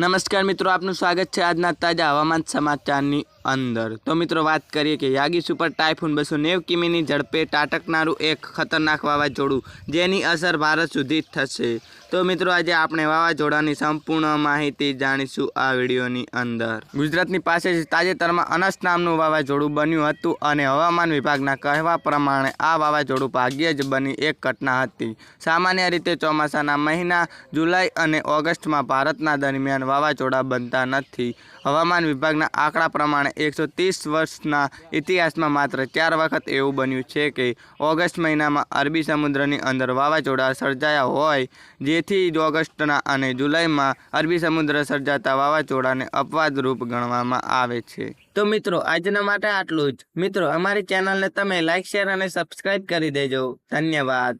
નમસ્કાર મિત્રો આપનું સ્વાગત છે આજના તાજા હવામાન સમાચારની. અંદર. તો મિત્રો વાત કરીએ કે યાગી સુપર ટાઇફૂન બસો નેવ કિમીની ઝડપે તાટકનારું એક ખતરનાક વાવાઝોડું, જેની અસર ભારત સુધી થશે. તો મિત્રો આજે આપણે વાવાઝોડાની સંપૂર્ણ માહિતી જાણીશું આ વિડીયોની અંદર. ગુજરાતની પાસે જ તાજેતરમાં અનસ નામનું વાવાઝોડું બન્યું હતું અને હવામાન વિભાગના કહેવા પ્રમાણે આ વાવાઝોડું ભાગ્યે જ બની એક ઘટના હતી. સામાન્ય રીતે ચોમાસાના મહિના, જુલાઈ અને ઓગસ્ટમાં ભારતના દરમિયાન વાવાઝોડા બનતા નથી. હવામાન વિભાગના આંકડા પ્રમાણે એકસો ત્રીસ વર્ષના ઇતિહાસમાં માત્ર ચાર વખત એવું બન્યું છે કે ઓગસ્ટ મહિનામાં અરબી સમુદ્રની અંદર વાવાઝોડા સર્જાયા હોય, જેથી જ ઓગસ્ટના અને જુલાઈમાં અરબી સમુદ્ર સર્જાતા વાવાઝોડાને અપવાદરૂપ ગણવામાં આવે છે. તો મિત્રો, આજના માટે આટલું જ. મિત્રો, અમારી ચેનલને તમે લાઇક શેર અને સબસ્ક્રાઈબ કરી દેજો. ધન્યવાદ.